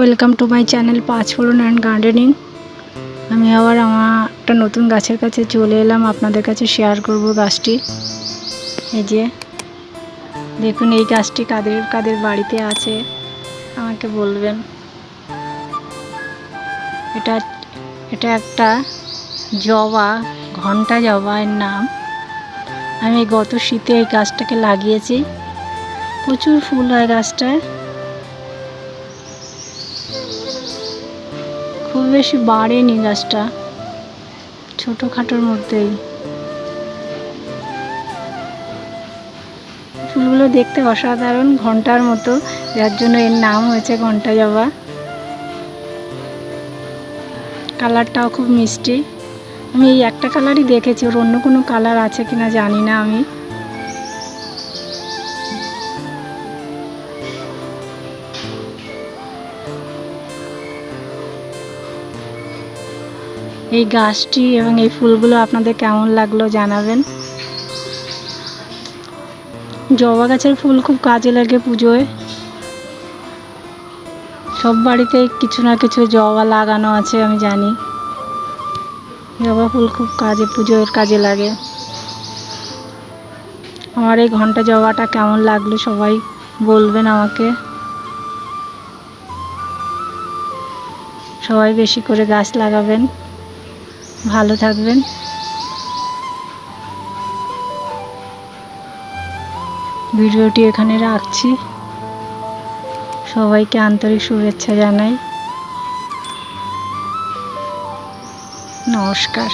Welcome to my channel পাঁচ ফোড়ন and gardening আমি আবার আমার একটা নতুন গাছের কাছে চলে এলাম, আপনাদের কাছে শেয়ার করব গাছটি। এই যে, দেখুন এই গাছটি কাদের কাদের বাড়িতে আছে, আমাকে বলবেন। এটা এটা একটা জবা, ঘণ্টা জবা এর নাম। আমি গত শীতে এই গাছটাকে লাগিয়েছি। প্রচুর ফুল হয় গাছটায়। খুব বেশি বাড়েনি গাছটা, ছোটোখাটোর মধ্যেই। ফুলগুলো দেখতে অসাধারণ ঘণ্টার মতো, যার জন্য এর নাম হয়েছে ঘণ্টা জবা। কালারটাও খুব মিষ্টি। আমি এই একটা কালারই দেখেছি, ওর অন্য কোনো কালার আছে কিনা জানি না আমি। এই গাছটি এবং এই ফুলগুলো আপনাদের কেমন লাগল জানাবেন। জবা গাছের ফুল খুব কাজে লাগে পুজোয়। সব বাড়িতে কিছু না কিছু জবা লাগানো আছে, আমি জানি। জবা ফুল খুব কাজে, পুজোর কাজে লাগে। আমার এই ঘণ্টা জবাটা কেমন লাগল সবাই বলবেন আমাকে। সবাই বেশি করে গাছ লাগাবেন। ভালো থাকবেন। ভিডিওটি এখানে রাখছি। সবাইকে আন্তরিক শুভেচ্ছা জানাই। নমস্কার।